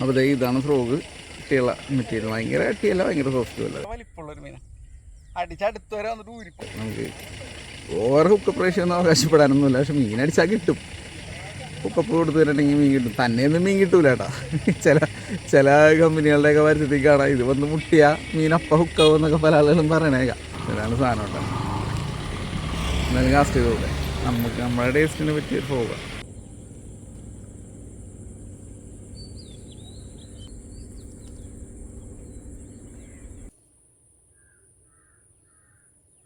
അപ്പോൾ ദേ ഇതാണ് frog കിട്ടിയുള്ള material ഭയങ്കര കട്ടിയല്ല ഭയങ്കര സോഫ്റ്റ് അല്ല. അടിച്ചടുത്ത് വരെ വന്നിട്ട് ഊരിക്കും നമുക്ക് ഓവർ ഹുക്ക് റേഷ്യോ ഒന്നും അവകാശപ്പെടാനൊന്നുമില്ല. പക്ഷെ മീൻ അടിച്ചാൽ കിട്ടും. ഹുക്കപ്പ് കൊടുത്ത് തരണമെങ്കിൽ മീൻ കിട്ടും. തന്നെയൊന്നും മീൻ കിട്ടൂല കേട്ടാ. ചില ചില കമ്പനികളുടെയൊക്കെ പരിസ്ഥിതി കാണാം. ഇത് വന്ന് മുട്ടിയ മീൻ അപ്പ ഹുക്കാവും എന്നൊക്കെ പല ആളുകളും പറയണേക്കാം. ഇതാണ് സാധനം കേട്ടോ. എന്നാലും കാസ്റ്റ് ചെയ്തോട്ടെ നമുക്ക് നമ്മുടെ ടേസ്റ്റിനെ പറ്റി പോകാം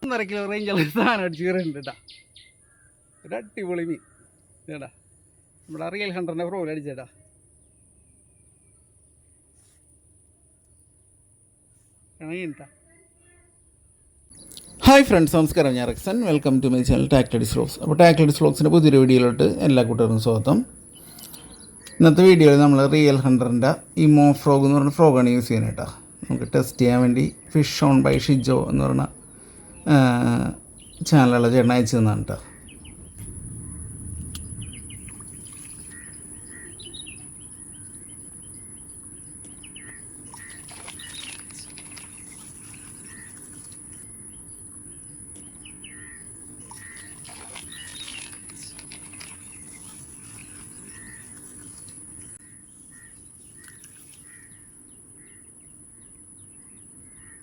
ഒന്നര കിലോ റേഞ്ചുള്ള സാധനം അടിച്ച് കയറിയിട്ടുണ്ട് കേട്ടാ. ഒരു അടിപൊളി മീൻ. നമ്മുടെ റിയൽ ഹൺഡ്രഡിന്റെ ഫ്രോയിൽ അടിച്ചേട്ടാ ഹായ് ഫ്രണ്ട്സ് നമസ്കാരം. ഞാൻ Rexan. Welcome to my channel ടാക്ലഡിസ് vlogs അപ്പോൾ ടാക്ലഡിസ് വ്ലോഗ്സിന്റെ പുതിയൊരു വീഡിയോയിലോട്ട് എല്ലാ കൂട്ടർക്കും സ്വാഗതം. ഇന്നത്തെ വീഡിയോയിൽ നമ്മൾ റിയൽ ഹൺഡ്രഡിന്റെ ഈ മോ ഫ്രോഗ് എന്ന് പറഞ്ഞ ഫ്രോഗാണ് യൂസ് ചെയ്യുന്നത് കേട്ടോ. നമുക്ക് ടെസ്റ്റ് ചെയ്യാൻ വേണ്ടി ഫിഷ് ഓൺ ബൈ ഷിജോ എന്ന് പറഞ്ഞ ചാനലുള്ള ചേട്ടൻ അയച്ചു തന്നാണ് കേട്ടോ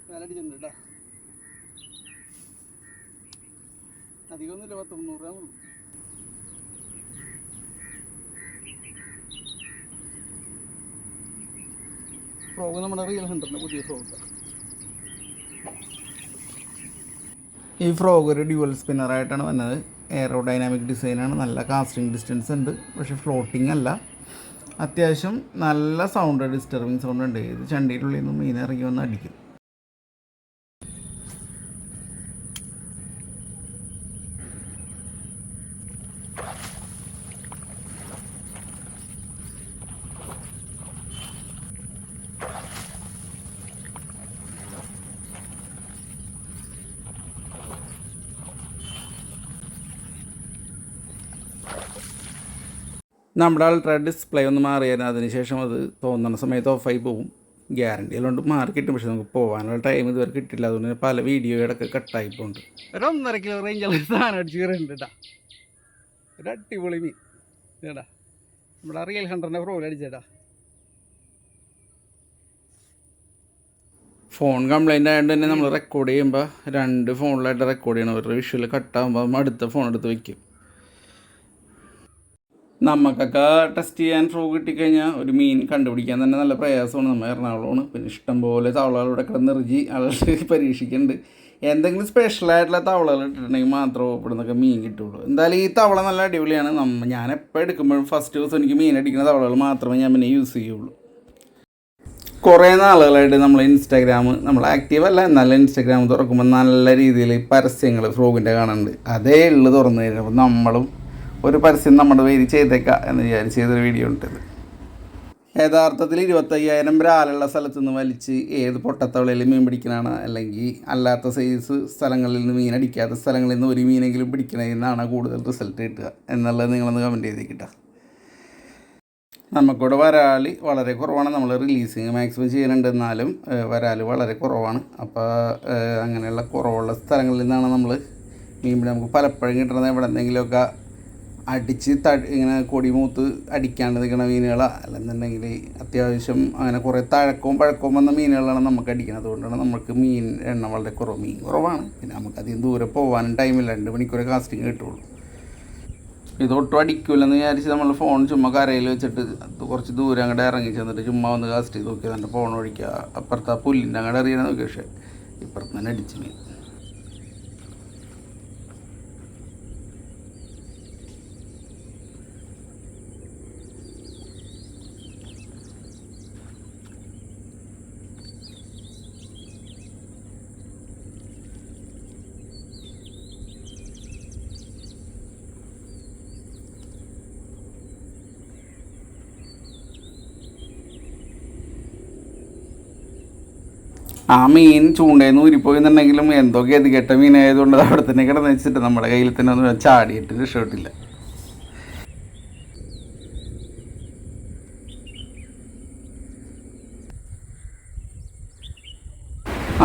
വിലടിച്ചിട്ടുണ്ട് കേട്ടോ അധികമൊന്നുമില്ല പത്ത് മുന്നൂറ് ഗ്രാം ഉള്ളൂ. ഫ്രോഗ് നമ്മുടെ റിയൽ ഹൺഡ്രഡിന്റെ പുതിയ ഫ്രോഗ് ഈ ഫ്രോഗ് ഒരു ഡ്യുവൽ സ്പിന്നറായിട്ടാണ് വന്നത്. എയറോ ഡൈനാമിക് ഡിസൈനാണ് നല്ല കാസ്റ്റിംഗ് ഡിസ്റ്റൻസ് ഉണ്ട്. പക്ഷെ ഫ്ലോട്ടിംഗ് അല്ല. അത്യാവശ്യം നല്ല സൗണ്ട് ഡിസ്റ്റർബിങ് സൗണ്ട് ഉണ്ട്. ഇത് ചണ്ടിയിലുള്ളിൽ നിന്ന് മീൻ ഇറങ്ങി വന്ന് അടിക്കും. നമ്മുടെ അൾട്രാ ഡിസ്പ്ലേ ഒന്ന് മാറിയാൽ അതിനുശേഷം അത് തോന്നുന്ന സമയത്ത് ഓഫായി പോകും ഗ്യാരണ്ടി ഉള്ളതുകൊണ്ട് മാറി കിട്ടും. പക്ഷെ നമുക്ക് പോകാനുള്ള ടൈം ഇതുവരെ കിട്ടില്ല. അതുകൊണ്ട് പല വീഡിയോ ഇടയ്ക്ക് കട്ടായി പോകുന്നുണ്ട് ഒരു ഒന്നര കിലോ റേഞ്ചുള്ള സാധനം അടിച്ച് കയറിയിട്ടുണ്ട് കേട്ടാ ഒരു അടിപൊളി മീൻ. ചേട്ടാ നമ്മുടെ റിയൽ ഹൺഡ്രഡിന്റെ പ്രോബ്ലം അടിച്ചേട്ടാ ഫോൺ കംപ്ലൈന്റ് ആയതുകൊണ്ട് തന്നെ നമ്മൾ റെക്കോർഡ് ചെയ്യുമ്പോൾ രണ്ട് ഫോണിലായിട്ട് റെക്കോർഡ് ചെയ്യണം. ഒരു വിഷ്വൽ കട്ടാകുമ്പോൾ അടുത്ത ഫോൺ എടുത്ത് വയ്ക്കും നമുക്കൊക്കെ ടെസ്റ്റ് ചെയ്യാൻ ഫ്രൂ കിട്ടിക്കഴിഞ്ഞാൽ ഒരു മീൻ കണ്ടുപിടിക്കാൻ തന്നെ നല്ല പ്രയാസമാണ്. നമ്മൾ എറണാകുളമാണ്. പിന്നെ ഇഷ്ടംപോലെ തവളകളിവിടെ കിടന്നിറങ്ങി ആളുകൾ പരീക്ഷിക്കുന്നുണ്ട്. എന്തെങ്കിലും സ്പെഷ്യലായിട്ടുള്ള തവളകൾ ഇട്ടിട്ടുണ്ടെങ്കിൽ മാത്രമേ ഇവിടുന്നൊക്കെ മീൻ കിട്ടുള്ളൂ എന്തായാലും ഈ തവള നല്ല അടിപൊളിയാണ്. നമ്മ ഞാൻ എപ്പോൾ എടുക്കുമ്പോഴും ഫസ്റ്റ് ദിവസം എനിക്ക് മീൻ അടിക്കുന്ന തവളകൾ മാത്രമേ ഞാൻ പിന്നെ യൂസ് ചെയ്യുള്ളൂ. കുറേ നാളുകളായിട്ട് നമ്മൾ ഇൻസ്റ്റാഗ്രാം നമ്മൾ ആക്റ്റീവ് അല്ല എന്നാലും ഇൻസ്റ്റാഗ്രാം തുറക്കുമ്പോൾ നല്ല രീതിയിൽ പരസ്യങ്ങൾ ഫ്രോഗിന്റെ കാണുന്നുണ്ട് അതേ ഉള്ളു തുറന്നു കഴിഞ്ഞപ്പോൾ നമ്മളും ഒരു പരസ്യം നമ്മുടെ പേര് ചെയ്തേക്കാം എന്ന് വിചാരിച്ച് ചെയ്തൊരു വീഡിയോ ഉണ്ടത് യഥാർത്ഥത്തിൽ ഇരുപത്തയ്യായിരം ബ്രാലുള്ള സ്ഥലത്ത് നിന്ന് വലിച്ച് ഏത് പൊട്ടത്തവളയിൽ മീൻ പിടിക്കണതാണ് അല്ലെങ്കിൽ അല്ലാത്ത സൈസ് സ്ഥലങ്ങളിൽ നിന്ന് മീൻ അടിക്കാത്ത സ്ഥലങ്ങളിൽ നിന്ന് ഒരു മീനെങ്കിലും പിടിക്കണതിൽ നിന്നാണ് കൂടുതൽ റിസൾട്ട് കിട്ടുക. എന്നുള്ളത് നിങ്ങളൊന്ന് കമന്റ് ചെയ്തേക്കിട്ടാ നമുക്കിവിടെ വരാൽ വളരെ കുറവാണ്. നമ്മൾ റിലീസിങ് മാക്സിമം ചെയ്യുന്നുണ്ട് എന്നാലും വരാൽ വളരെ കുറവാണ്. അപ്പോൾ അങ്ങനെയുള്ള കുറവുള്ള സ്ഥലങ്ങളിൽ നിന്നാണ് നമ്മൾ മീൻ നമുക്ക് പലപ്പോഴും കിട്ടുന്നത്. എവിടെ എന്തെങ്കിലുമൊക്കെ അടിച്ച് തടി ഇങ്ങനെ കൊടിമൂത്ത് അടിക്കാണ്ട് നിൽക്കുന്ന മീനുകളാണ് അല്ലെന്നുണ്ടെങ്കിൽ അത്യാവശ്യം അങ്ങനെ കുറേ തഴക്കവും പഴക്കവും വന്ന മീനുകളാണ് നമുക്ക് അടിക്കുന്നത് അതുകൊണ്ടാണ് നമുക്ക് മീൻ എണ്ണം വളരെ കുറവ്. മീൻ കുറവാണ്. പിന്നെ നമുക്ക് അധികം ദൂരെ പോകാനും ടൈമില്ല രണ്ട് മണിക്കൂർ കാസ്റ്റിംഗ് കിട്ടുള്ളൂ. ഇതൊട്ടും അടിക്കില്ലെന്ന് വിചാരിച്ച് നമ്മൾ ഫോൺ ചുമ്മാ കരയിൽ വെച്ചിട്ട് കുറച്ച് ദൂരം അങ്ങോട്ട് ഇറങ്ങി ചെന്നിട്ട് ചുമ്മാ വന്ന് കാസ്റ്റ് ചെയ്ത് നോക്കിയത്. എന്റെ ഫോൺ ഒഴിക്കുക അപ്പുറത്ത് ആ പുല്ലിന്റെ അങ്ങോട്ട് എറിയണ നോക്കി പക്ഷേ ഇപ്പുറത്ത് തന്നെ അടിച്ച് മീൻ. ആ മീൻ ചൂണ്ടയിൽ നിന്ന് ഊരിപ്പോയിന്നുണ്ടെങ്കിലും എന്തോ ആയതുകൊണ്ട് മീനായതുകൊണ്ട് അവിടെ തന്നെ കിടന്ന് വെച്ചിട്ട് നമ്മുടെ കയ്യിൽ തന്നെ ഒന്നും ചാടിയിട്ട് രക്ഷപ്പെട്ടില്ല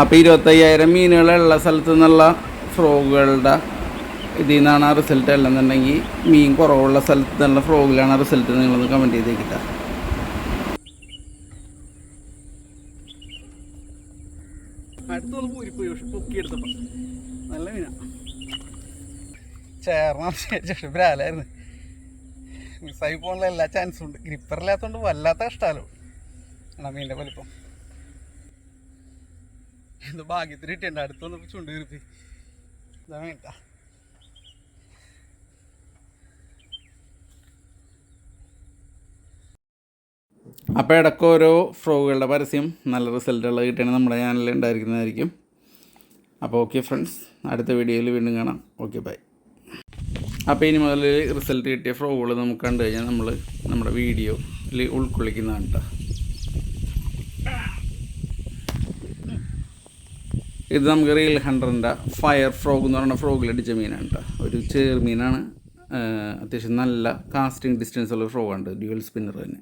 അപ്പോൾ ഇരുപത്തയ്യായിരം മീനുകളുള്ള സ്ഥലത്ത് നിന്നുള്ള ഫ്രോഗുകളുടെ ഇതിൽ നിന്നാണ് ആ റിസൾട്ട് അല്ലെന്നുണ്ടെങ്കിൽ മീൻ കുറവുള്ള സ്ഥലത്ത് നിന്നുള്ള ഫ്രോഗിലാണ് ആ റിസൾട്ട് നിങ്ങളൊന്ന് കമന്റ് ചെയ്തേക്കിട്ടാ. ചെയ്തേക്കിട്ട അടുത്തൊന്ന് പൂരിപ്പോയി പക്ഷെ പൊക്കിയെടുത്തപ്പോൾ നല്ല മീന. ചേർന്ന ശേഷം ബ്രാലായിരുന്നു മിസ്സായി പോകാനുള്ള എല്ലാ ചാൻസും ഉണ്ട്. ഗ്രിപ്പറില്ലാത്തതുകൊണ്ട് വല്ലാത്ത കഷ്ടാലോ. എടാ മീന്റെ വലിപ്പം. എന്തോ ഭാഗ്യത്തിന് കിട്ടിയുണ്ട് അടുത്ത് വന്നപ്പോൾ ചുണ്ട് കീർത്തി ഇതാ മീൻട്ടാ അപ്പോൾ ഇടയ്ക്ക് ഓരോ ഫ്രോഗുകളുടെ പരസ്യം നല്ല റിസൾട്ടുകൾ കിട്ടുകയാണെങ്കിൽ നമ്മുടെ ചാനലിൽ ഉണ്ടായിരിക്കുന്നതായിരിക്കും. അപ്പോൾ ഓക്കെ ഫ്രണ്ട്സ് അടുത്ത വീഡിയോയിൽ വീണ്ടും കാണാം. ഓക്കെ ബൈ അപ്പോൾ ഇനി മുതൽ റിസൾട്ട് കിട്ടിയ ഫ്രോഗുകൾ നമുക്ക് കണ്ടു കഴിഞ്ഞാൽ നമ്മൾ നമ്മുടെ വീഡിയോയിൽ ഉൾക്കൊള്ളിക്കുന്നതാണ് കേട്ടോ ഇത് നമുക്ക് റീൽ ഹൺഡ്രഡിന്റെ ഫയർ ഫ്രോഗ് എന്ന് പറയുന്ന ഫ്രോഗിൽ അടിച്ച മീനാണ് കേട്ടോ ഒരു ചേർമീനാണ് അത്യാവശ്യം നല്ല കാസ്റ്റിംഗ് ഡിസ്റ്റൻസ് ഉള്ള ഫ്രോഗാണ് ഡ്യുവൽ സ്പിന്നർ തന്നെ.